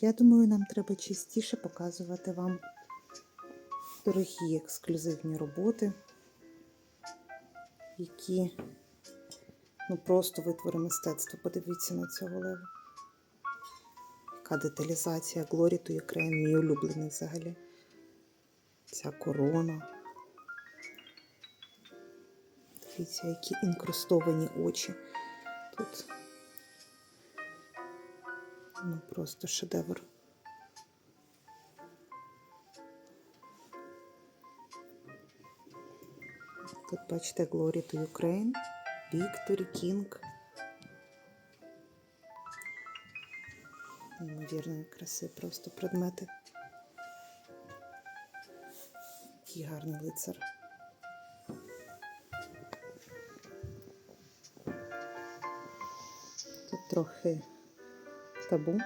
Я думаю, нам треба частіше показувати вам дорогі ексклюзивні роботи, які ну просто витвори мистецтва. Подивіться на цього лева. Яка деталізація Glory to Ukraine, мій улюблений взагалі. Ця корона. Дивіться, які інкрустовані очі. Тут ну просто шедевр. Тут бачите Glory to Ukraine, Victory King. Неймовірної краси просто предмети. Який гарний лицар. Тут трохи tá bom?